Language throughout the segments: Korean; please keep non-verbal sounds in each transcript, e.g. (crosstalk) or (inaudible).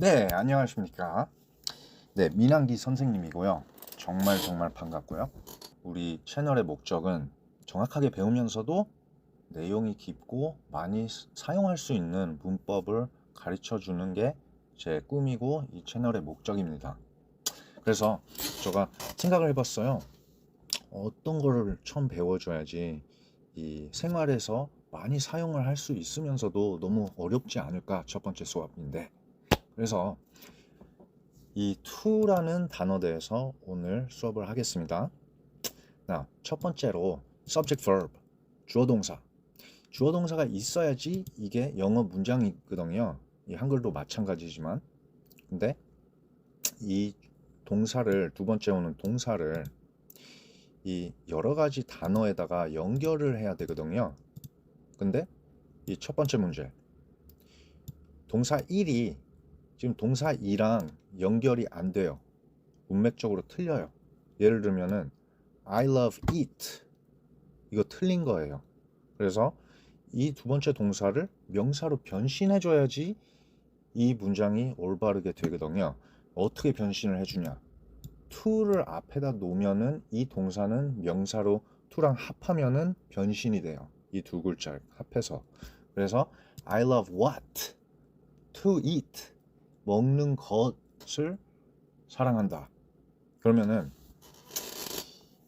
네, 안녕하십니까. 네, 민항기 선생님이고요. 정말 정말 반갑고요. 우리 채널의 목적은 정확하게 배우면서도 내용이 깊고 많이 스- 사용할 수 있는 문법을 가르쳐 주는 게 제 꿈이고 이 채널의 목적입니다. 그래서 제가 생각을 해봤어요. 어떤 거를 처음 배워줘야지 이 생활에서 많이 사용을 할 수 있으면서도 너무 어렵지 않을까 첫 번째 수업인데 그래서 이 to라는 단어 대해서 오늘 수업을 하겠습니다. 자, 첫 번째로 subject verb 주어 동사 주어 동사가 있어야지 이게 영어 문장이거든요. 이 한글도 마찬가지지만 근데 이 동사를 두 번째 오는 동사를 이 여러 가지 단어에다가 연결을 해야 되거든요. 근데 이 첫 번째 문제 동사 1이 지금 동사 2랑 연결이 안 돼요. 문맥적으로 틀려요. 예를 들면은 I love it 이거 틀린 거예요. 그래서 이 두 번째 동사를 명사로 변신해 줘야지 이 문장이 올바르게 되거든요. 어떻게 변신을 해주냐? to를 앞에다 놓으면은 이 동사는 명사로 to랑 합하면은 변신이 돼요. 이 두 글자 합해서. 그래서 I love what? to eat. 먹는 것을 사랑한다. 그러면은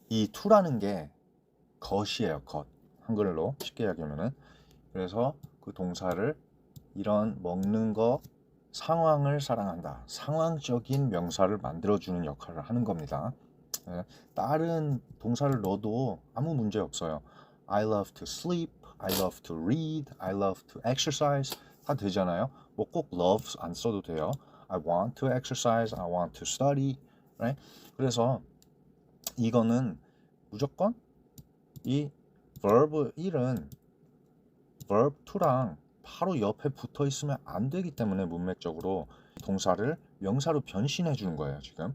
이 to라는 게 것이에요. 것. 한글로 쉽게 이야기하면은 그래서 그 동사를 이런 먹는 거 상황을 사랑한다. 상황적인 명사를 만들어주는 역할을 하는 겁니다. 예, 다른 동사를 넣어도 아무 문제 없어요. I love to sleep, I love to read, I love to exercise 다 되잖아요. 뭐 꼭 love 안 써도 돼요. I want to exercise, I want to study, right? 그래서 이거는 무조건 이 verb 1은 verb 2랑 바로 옆에 붙어 있으면 안 되기 때문에 문맥적으로 동사를 명사로 변신해 주는 거예요, 지금.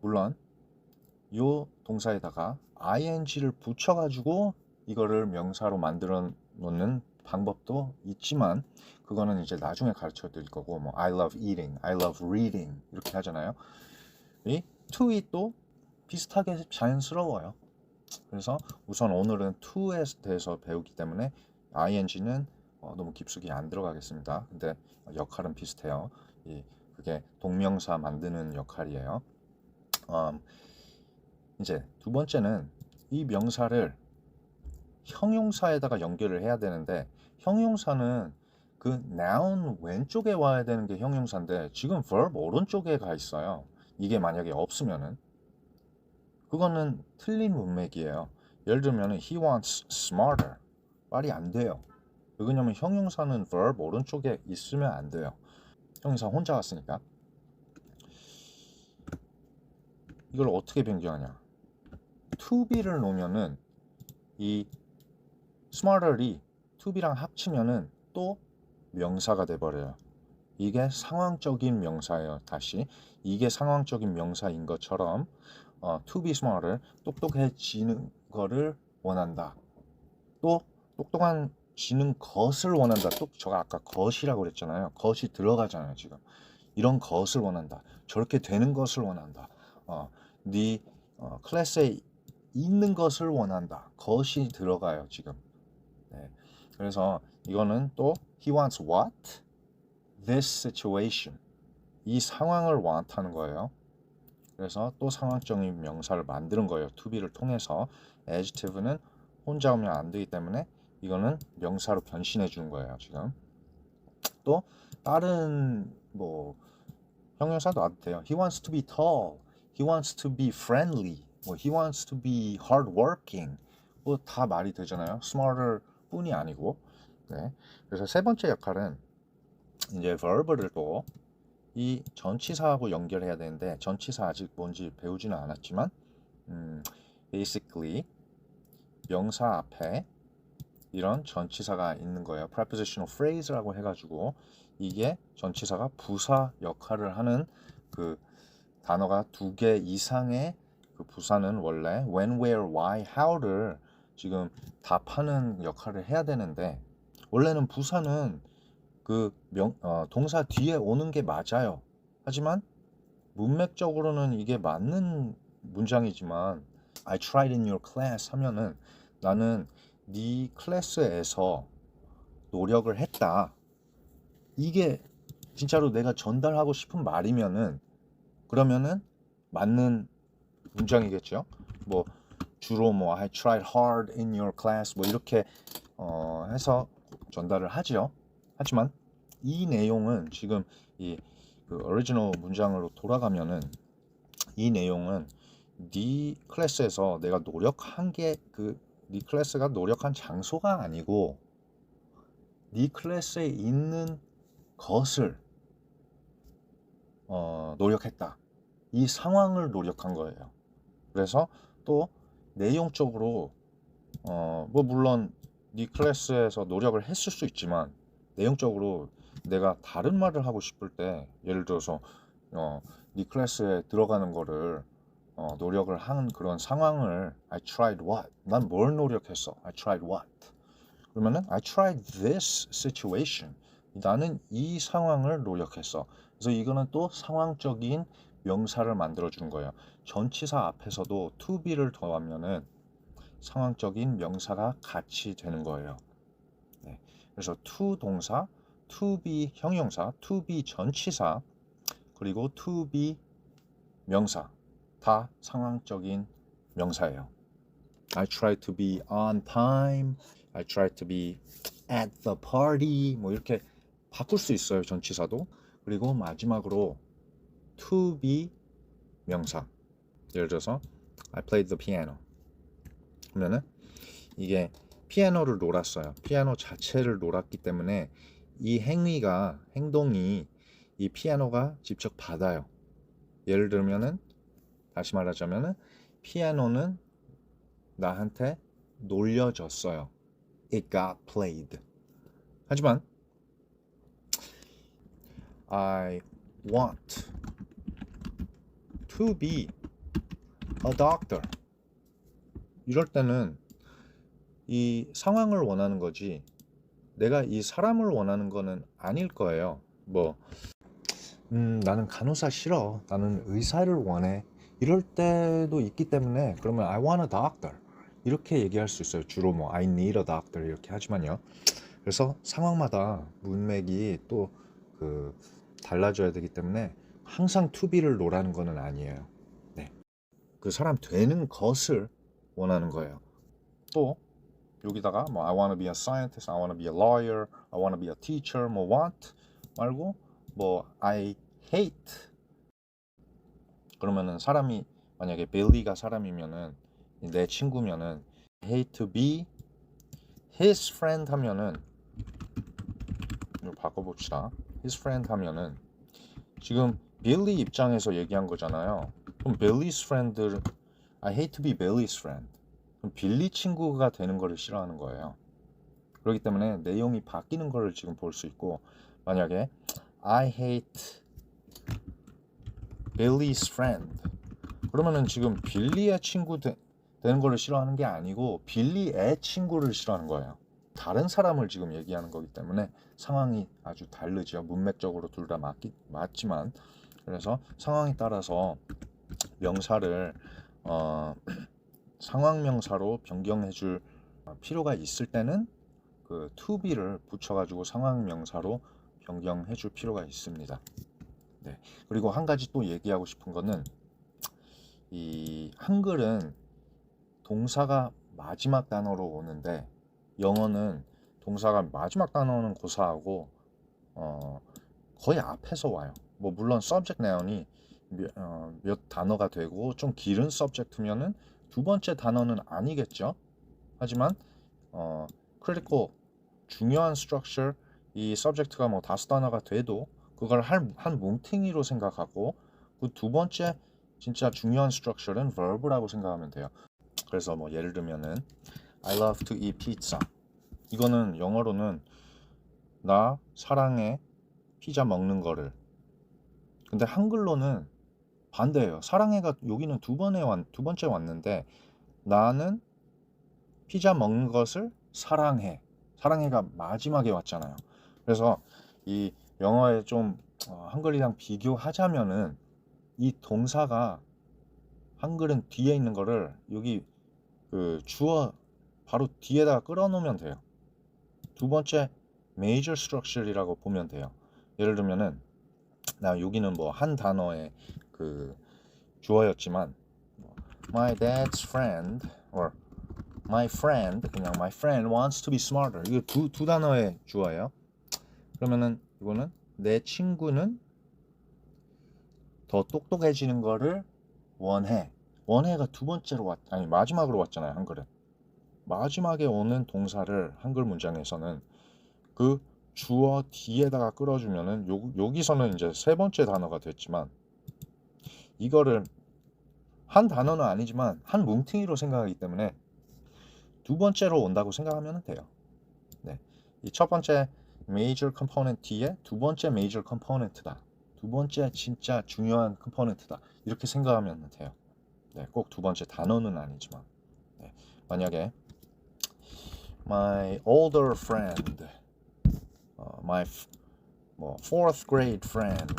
물론 요 동사에다가 ing를 붙여 가지고 이거를 명사로 만들어 놓는 방법도 있지만 그거는 이제 나중에 가르쳐 드릴 거고 뭐 I love eating, I love reading 이렇게 하잖아요. 이 to이 또 비슷하게 자연스러워요. 그래서 우선 오늘은 to에 대해서 배우기 때문에 ing는 어, 너무 깊숙이 안 들어가겠습니다. 근데 역할은 비슷해요. 이 그게 동명사 만드는 역할이에요. 음, 이제 두 번째는 이 명사를 형용사에다가 연결을 해야 되는데 형용사는 그 noun 왼쪽에 와야 되는 게 형용사인데 지금 verb 오른쪽에 가 있어요. 이게 만약에 없으면은 그거는 틀린 문맥이에요. 예를 들면 he wants smarter 말이 안 돼요. 왜냐면 형용사는 verb 오른쪽에 있으면 안 돼요. 형용사 혼자 왔으니까. 이걸 어떻게 변경하냐? to be를 놓으면은 이 smarter이 to be랑 합치면은 또 명사가 돼 버려요. 이게 상황적인 명사예요. 다시 이게 상황적인 명사인 것처럼 어, to be smarter 똑똑해지는 거를 원한다. 또 똑똑한 지는 것을 원한다. 또 제가 아까 것이라고 그랬잖아요. 것이 들어가잖아요. 지금 이런 것을 원한다. 저렇게 되는 것을 원한다. 어, 네 어, 클래스에 있는 것을 원한다. 것이 들어가요. 지금. 네. 그래서 이거는 또 he wants what? This situation. 이 상황을 want하는 거예요. 그래서 또 상황적인 명사를 만드는 거예요. to be를 통해서 adjective는 혼자 오면 안 되기 때문에 이거는 명사로 변신해 주는 거예요. 지금 또 다른 뭐 형용사도 와도 돼요. He wants to be tall. He wants to be friendly. 뭐 he wants to be hardworking. 뭐 다 말이 되잖아요. smarter 뿐이 아니고. 네. 그래서 세 번째 역할은 이제 verb를 또 이 전치사하고 연결해야 되는데 전치사 아직 뭔지 배우지는 않았지만 음, basically 명사 앞에 이런 전치사가 있는 거예요. prepositional phrase라고 해가지고 이게 전치사가 부사 역할을 하는 그 단어가 두 개 이상의 그 부사는 원래 when, where, why, how를 지금 답하는 역할을 해야 되는데 원래는 부사는 그 명, 어, 동사 뒤에 오는 게 맞아요. 하지만 문맥적으로는 이게 맞는 문장이지만 I tried in your class 하면은 나는 네 클래스에서 노력을 했다. 이게 진짜로 내가 전달하고 싶은 말이면은 그러면은 맞는 문장이겠죠. 뭐 주로 뭐 I tried hard in your class 뭐 이렇게 어 해서 전달을 하지요. 하지만 이 내용은 지금 이 그 오리지널 문장으로 돌아가면은 이 내용은 네 클래스에서 내가 노력한 게 그 네 클래스가 노력한 장소가 아니고 네 클래스에 있는 것을 어, 노력했다. 이 상황을 노력한 거예요. 그래서 또 내용적으로 어, 뭐 물론 네 클래스에서 노력을 했을 수 있지만 내용적으로 내가 다른 말을 하고 싶을 때 예를 들어서 어, 네 클래스에 들어가는 거를 어, 노력을 하는 그런 상황을 I tried what? 난 뭘 노력했어? I tried what? 그러면은 I tried this situation. 나는 이 상황을 노력했어. 그래서 이거는 또 상황적인 명사를 만들어 주는 거예요. 전치사 앞에서도 to be를 더하면은 상황적인 명사가 같이 되는 거예요. 네. 그래서 to 동사, to be 형용사, to be 전치사, 그리고 to be 명사 다 상황적인 명사예요. I try to be on time. I try to be at the party. 뭐 이렇게 바꿀 수 있어요. 전치사도. 그리고 마지막으로 to be 명사. 예를 들어서 I played the piano. 그러면은 이게 피아노를 놀았어요. 피아노 자체를 놀았기 때문에 이 행위가 행동이 이 피아노가 직접 받아요. 예를 들면은 다시 말하자면은 피아노는 나한테 놀려졌어요. It got played. 하지만 I want to be a doctor. 이럴 때는 이 상황을 원하는 거지 내가 이 사람을 원하는 거는 아닐 거예요. 뭐 음, 나는 간호사 싫어. 나는 의사를 원해. 이럴 때도 있기 때문에 그러면 I want a doctor 이렇게 얘기할 수 있어요. 주로 뭐 I need a doctor 이렇게 하지만요. 그래서 상황마다 문맥이 또 그 달라져야 되기 때문에 항상 be를 노라는 거는 아니에요. 네. 그 사람 되는 것을 원하는 거예요. 또 여기다가 뭐 I want to be a scientist, I want to be a lawyer, I want to be a teacher, 뭐 want 말고 뭐 I hate 그러면은 사람이 만약에 빌리가 사람이면은 내 친구면은 hate to be his friend 하면은 바꿔봅시다. his friend 하면은 지금 빌리 입장에서 얘기한 거잖아요. 그럼 빌리's friend I hate to be Billy's friend. 그럼 빌리 친구가 되는 거를 싫어하는 거예요. 그렇기 때문에 내용이 바뀌는 거를 지금 볼 수 있고 만약에 I hate Billy's friend 그러면은 지금 빌리의 친구 되, 되는 거를 싫어하는 게 아니고 빌리의 친구를 싫어하는 거예요. 다른 사람을 지금 얘기하는 거기 때문에 상황이 아주 다르죠. 문맥적으로 둘 다 맞지만 그래서 상황에 따라서 명사를 어, (clears throat) 상황 명사로 변경해 줄 필요가 있을 때는 그 to be를 붙여 가지고 상황 명사로 변경해 줄 필요가 있습니다. 네. 그리고 한 가지 또 얘기하고 싶은 거는 이 한글은 동사가 마지막 단어로 오는데 영어는 동사가 마지막 단어는 고사하고 어, 거의 앞에서 와요. 뭐 물론 subject noun이 몇, 어, 몇 단어가 되고 좀 길은 subject면은 두 번째 단어는 아니겠죠. 하지만 어, critical 중요한 structure 이 subject가 뭐 다섯 단어가 돼도 그걸 한, 한 뭉탱이로 생각하고 그 두 번째 진짜 중요한 structure는 verb라고 생각하면 돼요. 그래서 뭐 예를 들면은 I love to eat pizza. 이거는 영어로는 나 사랑해 피자 먹는 거를. 근데 한글로는 반대예요. 사랑해가 여기는 두 번에 왔, 두 번째 왔는데 나는 피자 먹는 것을 사랑해. 사랑해가 마지막에 왔잖아요. 그래서 이 영어에 좀 어, 한글이랑 비교하자면은 이 동사가 한글은 뒤에 있는 거를 여기 그 주어 바로 뒤에다가 끌어놓으면 돼요. 두 번째 major structure이라고 보면 돼요. 예를 들면은 나 여기는 뭐 한 단어의 그 주어였지만 뭐, my dad's friend or my friend 그냥 my friend wants to be smarter 이거 두, 두 단어의 주어예요. 그러면은 이거는 내 친구는 더 똑똑해지는 거를 원해. 원해가 두 번째로 왔 아니 마지막으로 왔잖아요 한글은. 마지막에 오는 동사를 한글 문장에서는 그 주어 뒤에다가 끌어주면은 요, 여기서는 이제 세 번째 단어가 됐지만 이거를 한 단어는 아니지만 한 뭉탱이로 생각하기 때문에 두 번째로 온다고 생각하면 돼요. 네, 이 첫 번째 major component 뒤에 두 번째 major component다. 두 번째 진짜 중요한 component다. 이렇게 생각하면 돼요. 네, 꼭 두 번째 단어는 아니지만 네, 만약에 my older friend, 어, my 뭐 fourth grade friend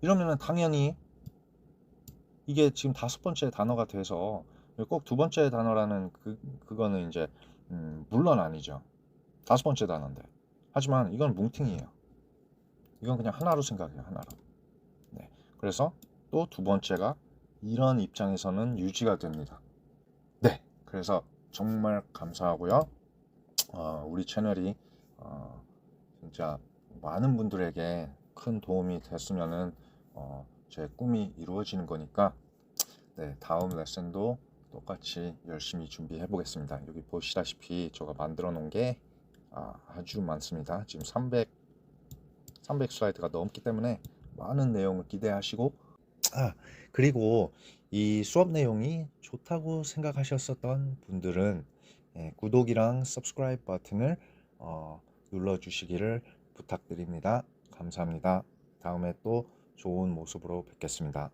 이러면은 당연히 이게 지금 다섯 번째 단어가 돼서 꼭 두 번째 단어라는 그 그거는 이제 음, 물론 아니죠. 다섯 번째 단어인데 하지만 이건 뭉팅이에요. 이건 그냥 하나로 생각해요 하나로. 네, 그래서 또 두 번째가 이런 입장에서는 유지가 됩니다. 네, 그래서 정말 감사하고요. 어, 우리 채널이 어, 진짜 많은 분들에게 큰 도움이 됐으면은 어, 제 꿈이 이루어지는 거니까 네, 다음 레슨도 똑같이 열심히 준비해 보겠습니다. 여기 보시다시피 제가 만들어 놓은 게 아, 아주 많습니다. 지금 300 300 슬라이드가 넘기 때문에 많은 내용을 기대하시고 아, 그리고 이 수업 내용이 좋다고 생각하셨었던 분들은 예, 구독이랑 subscribe 버튼을 어, 눌러주시기를 부탁드립니다. 감사합니다. 다음에 또 좋은 모습으로 뵙겠습니다.